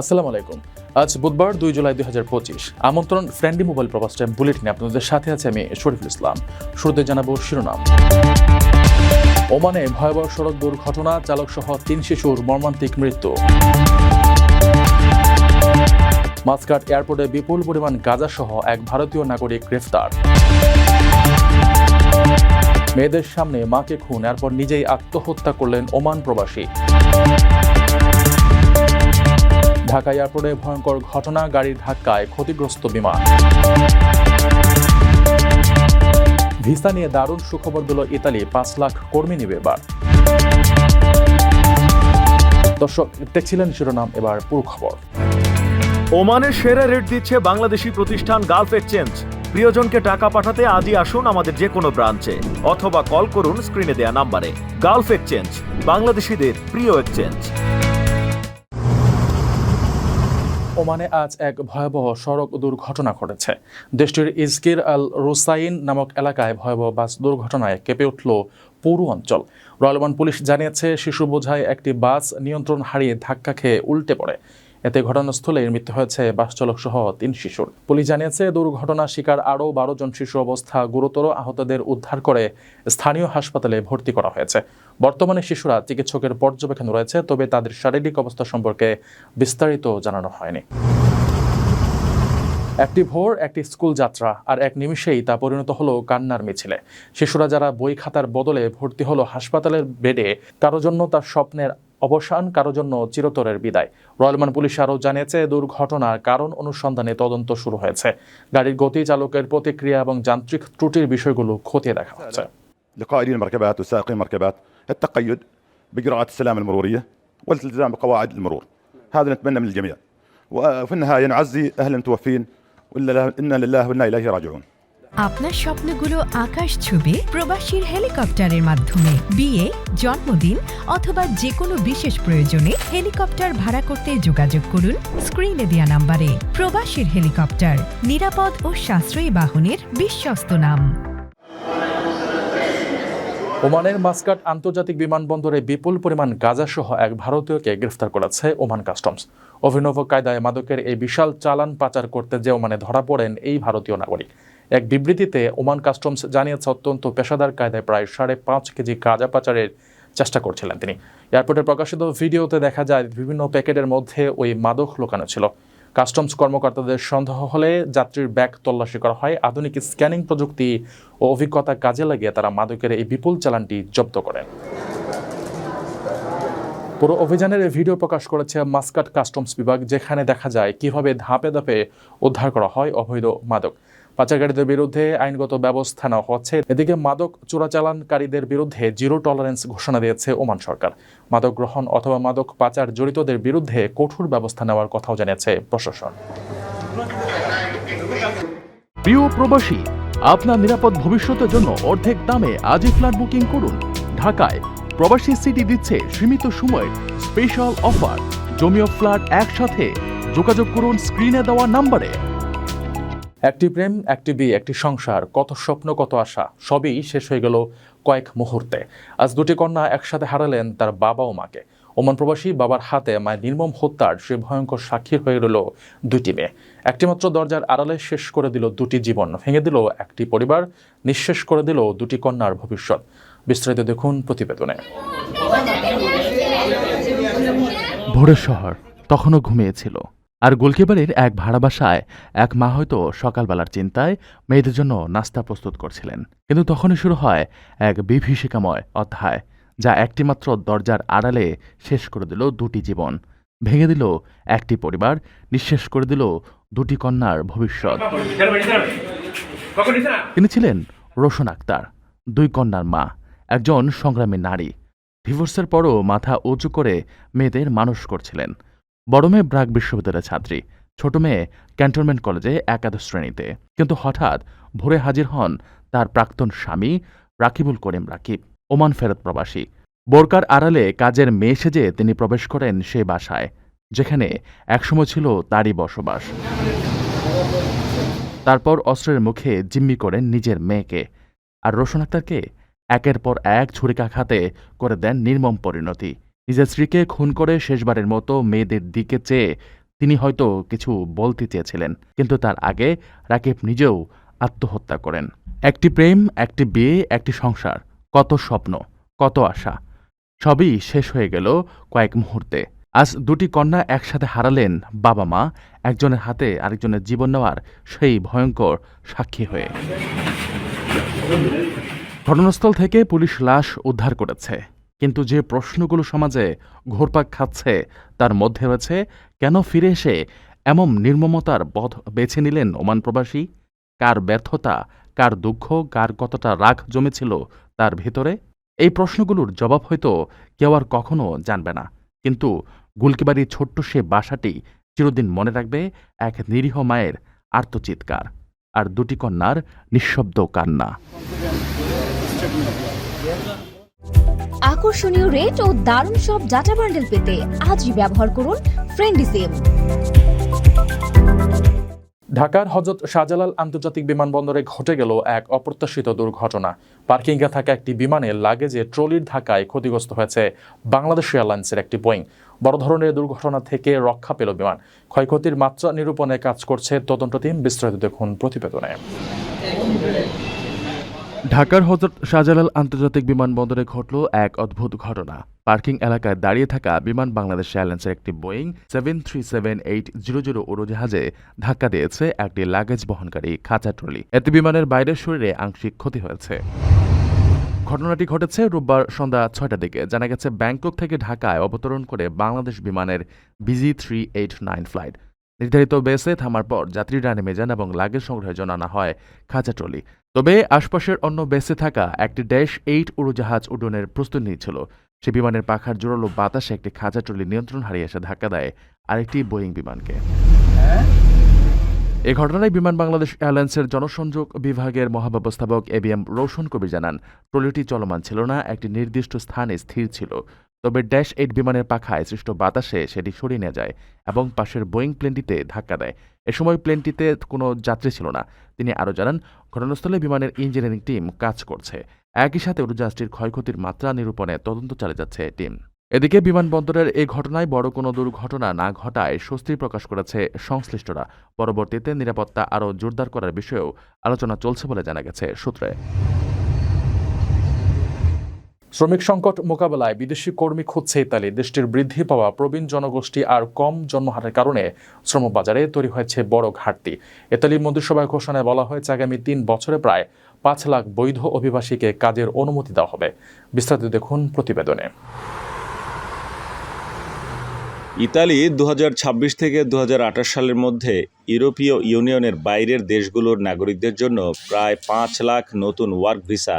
আসসালামু আলাইকুম। আজ বুধবার দুই জুলাই দুই হাজার পঁচিশ। আমন্ত্রণ ফ্রেন্ডলি মোবাইল প্রবাস টাইম বুলেটিনে আপনাদের সাথে আছে আমি শরীফুল ইসলাম। শুরুতে জানাব শিরোনাম। ওমানে ভয়াবহ সড়ক দুর্ঘটনা চালক সহ তিন শিশুর মর্মান্তিক মৃত্যু। মাসকাট এয়ারপোর্টে বিপুল পরিমাণ গাঁজা সহ এক ভারতীয় নাগরিক গ্রেফতার। মেয়েদের সামনে মাকে খুন, এরপর নিজেই আত্মহত্যা করলেন ওমান প্রবাসী। ঢাকা এয়ারপোর্টে ভয়ঙ্কর ঘটনা, গাড়ির ধাক্কায় ক্ষতিগ্রস্ত বিমান। ভিসা নিয়ে দারুণ সুখবর দিল ইতালি, পাঁচ লাখ কর্মী নেবে এবার। দর্শক, দেখছিলেন শিরোনাম, এবার পুরো খবর। ওমানের সেরা রেট দিচ্ছে বাংলাদেশি প্রতিষ্ঠান গালফ এক্সচেঞ্জ। প্রিয়জনকে টাকা পাঠাতে আজই আসুন আমাদের যে কোনো ব্রাঞ্চে, অথবা কল করুন স্ক্রিনে দেয়া নাম্বারে। গালফ এক্সচেঞ্জ, বাংলাদেশিদের প্রিয় এক্সচেঞ্জ। ওমানে আজ এক ভয়াবহ সড়ক দুর্ঘটনা ঘটেছে। দেশটির ইজকির আল রুসাইন নামক এলাকায় ভয়াবহ বাস দুর্ঘটনায় কেঁপে উঠল পৌর অঞ্চল। রয়্যালমান পুলিশ জানিয়েছে, শিশু বোঝায় একটি বাস নিয়ন্ত্রণ হারিয়ে ধাক্কা খেয়ে উল্টে পড়ে। এতে ঘটনাস্থলে মৃত্যু হয়েছে বাস চালক সহ তিন শিশুর। পুলিশ জানিয়েছে, দুর্ঘটনা শিকার আরও বারো জন শিশু অবস্থা গুরুতর আহতদের উদ্ধার করে স্থানীয় হাসপাতালে ভর্তি করা হয়েছে। বর্তমানে শিশুরা চিকিৎসকের পর্যবেক্ষণ রয়েছে, তবে তাদের শারীরিক অবস্থা সম্পর্কে বিস্তারিত জানানো হয়নি। একটি ভোর, একটি স্কুল যাত্রা, আর এক নিমিষেই তা পরিণত হলো কান্নার মিছিলে। শিশুরা যারা বই খাতার বদলে ভর্তি হলো হাসপাতালের বেডে, কারও জন্য তার স্বপ্নের অবসান, কারও জন্য চিরতরের বিদায়। রয়্যালমান পুলিশ আরও জানিয়েছে, দুর্ঘটনার কারণ অনুসন্ধানে তদন্ত শুরু হয়েছে। গাড়ির গতি, চালকের প্রতিক্রিয়া এবং যান্ত্রিক ত্রুটির বিষয়গুলো খতিয়ে দেখা হচ্ছে। لقائدين المركبات وسائقين المركبات التقيد بإجراءات السلامة المرورية والالتزام بقواعد المرور هذا نتمنى من الجميع وفي النهاية نعزي أهل المتوفين وإلا إنا لله وإنا إليه راجعون আপনার স্বপ্নগুলো আকাশ ছুবে প্রবাসীর হেলিকপ্টারের মাধ্যমে বিয়ে জন্মদিন অথবা যে কোনো বিশেষ প্রয়োজনে হেলিকপ্টার ভাড়া করতে যোগাযোগ করুন স্ক্রিনে দেওয়া নাম্বারে প্রবাসীর হেলিকপ্টার নিরাপদ ও সাশ্রয়ী বাহনের বিশ্বস্ত নাম ওমানের মাস্কাট আন্তর্জাতিক বিমানবন্দরে বিপুল পরিমাণ গাঁজাসহ এক ভারতীয়কে গ্রেফতার করেছে ওমান কাস্টমস। অভিনব কায়দায় মাদকের এই বিশাল চালান পাচার করতে যে ওমানে ধরা পড়েন এই ভারতীয় নাগরিক। এক বিবৃতিতে ওমান কাস্টমস জানিয়েছে, অত্যন্ত পেশাদার কায়দায় প্রায় সাড়ে পাঁচ কেজি গাঁজা পাচারের চেষ্টা করছিলেন তিনি। এয়ারপোর্টে প্রকাশিত ভিডিওতে দেখা যায়, বিভিন্ন প্যাকেটের মধ্যে ওই মাদক লুকানো ছিল। কাস্টমস কর্মকর্তাদের সন্দেহ হলে যাত্রীর ব্যাগ তল্লাশি করা হয়। আধুনিক স্ক্যানিং প্রযুক্তি ও অভিজ্ঞতা কাজে লাগিয়ে তারা মাদকের এই বিপুল চালানটি জব্দ করেন। পুরো অভিযানের ভিডিও প্রকাশ করেছে মাস্কাট কাস্টমস বিভাগ, যেখানে দেখা যায় কীভাবে ধাপে ধাপে উদ্ধার করা হয় অবৈধ মাদক। পাচারকারীদের বিরুদ্ধে আইনগত ব্যবস্থা নেওয়া হচ্ছে। এদিকে মাদক চোরাচালানকারীদের বিরুদ্ধে জিরো টলারেন্স ঘোষণা দিয়েছে ওমান সরকার। মাদক গ্রহণ অথবা মাদক পাচার জড়িতদের বিরুদ্ধে কঠোর ব্যবস্থা নেওয়ার কথাও জানিয়েছে প্রশাসন। প্রিয় প্রবাসী, আপনার নিরাপদ ভবিষ্যতের জন্য অর্ধেক দামে আজই ফ্ল্যাট বুকিং করুন। ঢাকায় প্রবাসী সিটি দিচ্ছে সীমিত সময়ের স্পেশাল অফার। জমিও ফ্ল্যাট একসাথে যোগাযোগ করুন স্ক্রিনে দেওয়া নাম্বারে। একটি প্রেম, একটি বিয়ে, একটি সংসার, কত স্বপ্ন, কত আশা, সবই শেষ হয়ে গেল কয়েক মুহূর্তে। আজ দুটি কন্যা একসাথে হারালেন তার বাবা ও মাকে। ওমান প্রবাসী বাবার হাতে মায়ের নির্মম হত্যার সে ভয়ঙ্কর সাক্ষী হয়ে রইল দুটি মেয়ে। একটিমাত্র দরজার আড়ালে শেষ করে দিল দুটি জীবন, ভেঙে দিল একটি পরিবার, নিঃশেষ করে দিল দুটি কন্যার ভবিষ্যৎ। বিস্তারিত দেখুন প্রতিবেদনে। ভোরের শহর, তখনও ঘুমিয়েছিল। আর গোলকিপারের এক ভাড়া বাসায় এক মা হয়তো সকালবেলার চিন্তায় মেয়েদের জন্য নাস্তা প্রস্তুত করছিলেন। কিন্তু তখনই শুরু হয় এক বিভীষিকাময় অধ্যায়, যা একটিমাত্র দরজার আড়ালে শেষ করে দিল দুটি জীবন। ভেঙে দিল একটি পরিবার, নিঃশেষ করে দিল দুটি কন্যার ভবিষ্যৎ। তিনি ছিলেন রোশন আক্তার, দুই কন্যার মা, একজন সংগ্রামী নারী। ডিভোর্সের পরও মাথা উঁচু করে মেয়েদের মানুষ করছিলেন। বড় মেয়ে ব্রাক বিশ্ববিদ্যালয়ের ছাত্রী, ছোট মেয়ে ক্যান্টনমেন্ট কলেজে একাদশ শ্রেণীতে। কিন্তু হঠাৎ ভোরে হাজির হন তার প্রাক্তন স্বামী রাকিবুল করিম রাকিব, ওমান ফেরত প্রবাসী। বোরকার আড়ালে কাজের মেয়ে সেজে তিনি প্রবেশ করেন সেই বাসায়, যেখানে একসময় ছিল তারই বসবাস। তারপর অস্ত্রের মুখে জিম্মি করেন নিজের মেয়েকে। আর রোশন আক্তারকে একের পর এক ছুরিকাঘাতে করে দেন নির্মম পরিণতি। নিজের স্ত্রীকে খুন করে শেষবারের মতো মেয়েদের দিকে চেয়ে তিনি হয়তো কিছু বলতে চেয়েছিলেন, কিন্তু তার আগে রাকিব নিজেও আত্মহত্যা করেন। একটি প্রেম, একটি বিয়ে, একটি সংসার, কত স্বপ্ন, কত আশা, সবই শেষ হয়ে গেল কয়েক মুহূর্তে। আজ দুটি কন্যা একসাথে হারালেন বাবা মা, একজনের হাতে আরেকজনের জীবন নেওয়ার সেই ভয়ঙ্কর সাক্ষী হয়ে। ঘটনাস্থল থেকে পুলিশ লাশ উদ্ধার করেছে। কিন্তু যে প্রশ্নগুলো সমাজে ঘোরপাক খাচ্ছে, তার মধ্যে রয়েছে, কেন ফিরে এসে এমন নির্মমতার পথ বেছে নিলেন ওমান প্রবাসী? কার ব্যর্থতা, কার দুঃখ, কার কতটা রাগ জমেছিল তার ভেতরে? এই প্রশ্নগুলোর জবাব হয়তো কেউ আর কখনো জানবে না। কিন্তু গুলকিবাড়ির ছোট্ট সে বাসাটি চিরদিন মনে রাখবে এক নিরীহ মায়ের আর্তচিৎকার আর দুটি কন্যার নিঃশব্দ কান্না। আকর্ষণীয় রেট ও দারুণ সব ডাটা বান্ডেল পেতে আজই ব্যবহার করুন ফ্রেন্ডি সিম ঢাকার হজরত শাহজালাল আন্তর্জাতিক বিমানবন্দরে ঘটে গেল এক অপ্রত্যাশিত দুর্ঘটনা। পার্কিংয়ে থাকা একটি বিমানে লাগেজে ট্রলির ধাক্কায় ক্ষতিগ্রস্ত হয়েছে বাংলাদেশ এয়ারলাইন্সের একটি বোয়িং বড় ধরনের দুর্ঘটনা থেকে রক্ষা পেল বিমান। ক্ষয়ক্ষতির মাত্রা নিরূপণে কাজ করছে তদন্ত টিম বিস্তারিত দেখুন প্রতিবেদনে। ঢাকার হজরত শাহজালাল আন্তর্জাতিক বিমানবন্দরে ঘটল এক অদ্ভুত ঘটনা। পার্কিং এলাকায় দাঁড়িয়ে থাকা বিমান বাংলাদেশ এয়ারলাইন্সের একটি Boeing seven three seven eight zero zero উড়োজাহাজে ধাক্কা দিয়েছে একটি লাগেজ বহনকারী খাঁচা ট্রলি। এতে বিমানের বাইরের শরীরে আংশিক ক্ষতি হয়েছে। ঘটনাটি ঘটেছে রোববার সন্ধ্যা ছয়টার দিকে। জানা গেছে, ব্যাংকক থেকে ঢাকায় অবতরণ করে বাংলাদেশ বিমানের BG three eight nine flight. নির্ধারিত বেসে থামার পর যাত্রীরা নেমে যান এবং লাগেজ সংগ্রহের জন্য আনা হয় খাঁচা ট্রলি। তবে আশপাশের অন্য বেসে থাকা একটি ড্যাশ এইট উড়োজাহাজ উড্ডয়নের প্রস্তুতি নিচ্ছিল সে বিমানের পাখার জোরালো বাতাসে একটি খাঁচা ট্রলি নিয়ন্ত্রণ হারিয়ে এসে ধাক্কা দেয় আরেকটি বোয়িং বিমানকে। এ ঘটনায় বিমান বাংলাদেশ এয়ারলাইন্সের জনসংযোগ বিভাগের মহাব্যবস্থাপক এবিএম রৌশন কবির জানান, ট্রলিটি চলমান ছিল না, একটি নির্দিষ্ট স্থানে স্থির ছিল। তবে ড্যাশ এইট বিমানের পাখায় সৃষ্ট বাতাসে সেটি সরিয়ে নিয়ে যায় এবং পাশের বোয়িং প্লেনটিতে ধাক্কা দেয়। এ সময় প্লেনটিতে কোনো যাত্রী ছিল না। তিনি আরও জানান, ঘটনাস্থলে বিমানের ইঞ্জিনিয়ারিং টিম কাজ করছে। একই সাথে উড়োজাহাজটির ক্ষয়ক্ষতির মাত্রা নিরূপণে তদন্ত চালিয়ে যাচ্ছে টিম। এদিকে বিমানবন্দরের এই ঘটনায় বড় কোনো দুর্ঘটনা না ঘটায় স্বস্তি প্রকাশ করেছে সংশ্লিষ্টরা। পরবর্তীতে নিরাপত্তা আরও জোরদার করার বিষয়েও আলোচনা চলছে বলে জানা গেছে সূত্রে। শ্রমিক সংকট মোকাবেলায় বিদেশি কর্মী খুঁজছে ইতালি। দেশটির বৃদ্ধি পাওয়া প্রবীণ জনগোষ্ঠী আর কম জন্মহারের কারণে শ্রমবাজারে তৈরি হয়েছে বড় ঘাটতি। ইতালির মন্ত্রিসভায় ঘোষণায় বলা হয়েছে, আগামী তিন বছরে প্রায় পাঁচ লাখ বৈধ অভিবাসীকে কাজের অনুমতি দেওয়া হবে। বিস্তারিত দেখুন প্রতিবেদনে। ইতালি দু হাজার ছাব্বিশ থেকে দু হাজার আঠাশ সালের মধ্যে ইউরোপীয় ইউনিয়নের বাইরের দেশগুলোর নাগরিকদের জন্য প্রায় পাঁচ লাখ নতুন ওয়ার্ক ভিসা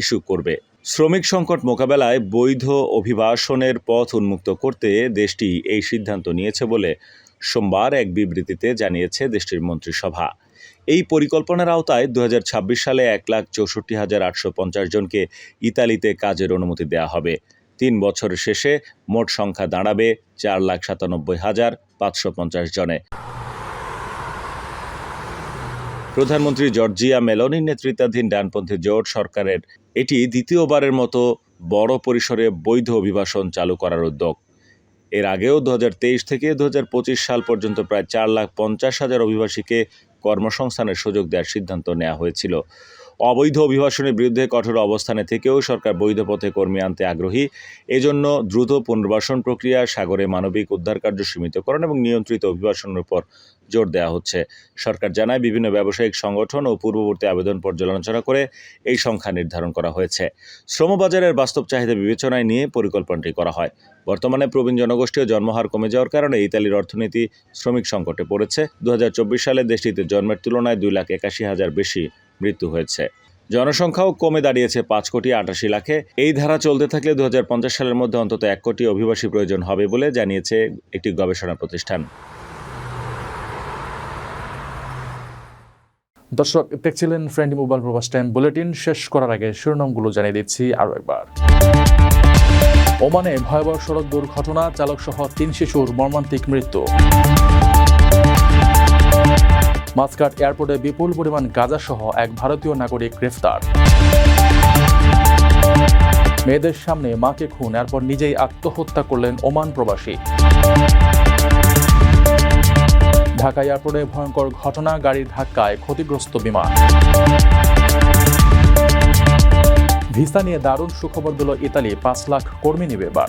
ইস্যু করবে। শ্রমিক সংকট মোকাবেলায় বৈধ অভিবাসনের পথ উন্মুক্ত করতে দেশটি এই সিদ্ধান্ত নিয়েছে বলে সোমবার এক বিবৃতিতে জানিয়েছে দেশটির মন্ত্রিসভা। এই পরিকল্পনার আওতায় দু হাজার ছাব্বিশ সালে এক লাখ চৌষট্টি হাজার আটশো পঞ্চাশ জনকে ইতালিতে কাজের অনুমতি দেওয়া হবে। তিন বছর শেষে মোট সংখ্যা দাঁড়াবে চার লাখ সাতানব্বই হাজার পাঁচশো পঞ্চাশ জনে। প্রধানমন্ত্রী জর্জিয়া মেলনির নেতৃত্বাধীন ডানপন্থী জোট সরকারের এটি দ্বিতীয়বারের মতো বড় পরিসরে বৈধ অভিবাসন চালু করার উদ্যোগ। এর আগেও দু হাজার তেইশ থেকে দু হাজার পঁচিশ সাল পর্যন্ত প্রায় চার লাখ পঞ্চাশ হাজার অভিবাসীকে কর্মসংস্থানের সুযোগ দেওয়ার সিদ্ধান্ত নেওয়া হয়েছিল। অবৈধ অভিবাসনের বিরুদ্ধে কঠোর অবস্থানে থেকেও সরকার বৈধ পথে কর্মী আনতে আগ্রহী। এজন্য দ্রুত পুনর্বাসন প্রক্রিয়া, সাগরে মানবিক উদ্ধার কার্য সীমিতকরণ এবং নিয়ন্ত্রিত অভিবাসনের উপর জোর দেওয়া হচ্ছে। সরকার জানায়, বিভিন্ন ব্যবসায়িক সংগঠন ও পূর্ববর্তী আবেদন পর্যালোচনা করে এই সংখ্যা নির্ধারণ করা হয়েছে। শ্রমবাজারের বাস্তব চাহিদা বিবেচনায় নিয়ে পরিকল্পনাটি করা হয়। বর্তমানে প্রবীণ জনগোষ্ঠী ও জন্মহার কমে যাওয়ার কারণে ইতালির অর্থনীতি শ্রমিক সংকটে পড়েছে। দু হাজার চব্বিশ সালে দেশটিতে জন্মের তুলনায় দুই লাখ একাশি হাজার বেশি মৃত্যু হয়েছে। জনসংখ্যাও কমে দাঁড়িয়েছে পাঁচ কোটি আটাশি লাখে। এই ধারা চলতে থাকলে দু হাজার পঞ্চাশ সালের মধ্যে অন্তত এক কোটি অভিবাসী প্রয়োজন হবে বলে জানিয়েছে একটি গবেষণা প্রতিষ্ঠান। দর্শক, দেখছিলেন ফ্রেন্ড মোবাইল প্রবাস টাইম বুলেটিন। শেষ করার আগে শিরোনামগুলো জানিয়ে দিচ্ছি আরও একবার। ওমানে ভয়াবহ সড়ক দুর্ঘটনা চালক সহ তিন শিশুর মর্মান্তিক মৃত্যু। মাসকাট এয়ারপোর্টে বিপুল পরিমাণ গাঁজা সহ এক ভারতীয় নাগরিক গ্রেফতার। মেয়েদের সামনে মাকে খুন, এরপর নিজেই আত্মহত্যা করলেন ওমান প্রবাসী। ঢাকা এয়ারপোর্টে ভয়ঙ্কর ঘটনা, গাড়ির ধাক্কায় ক্ষতিগ্রস্ত বিমান। ভিসা নিয়ে দারুণ সুখবর দিল ইতালি, পাঁচ লাখ কর্মী নিবে এবার।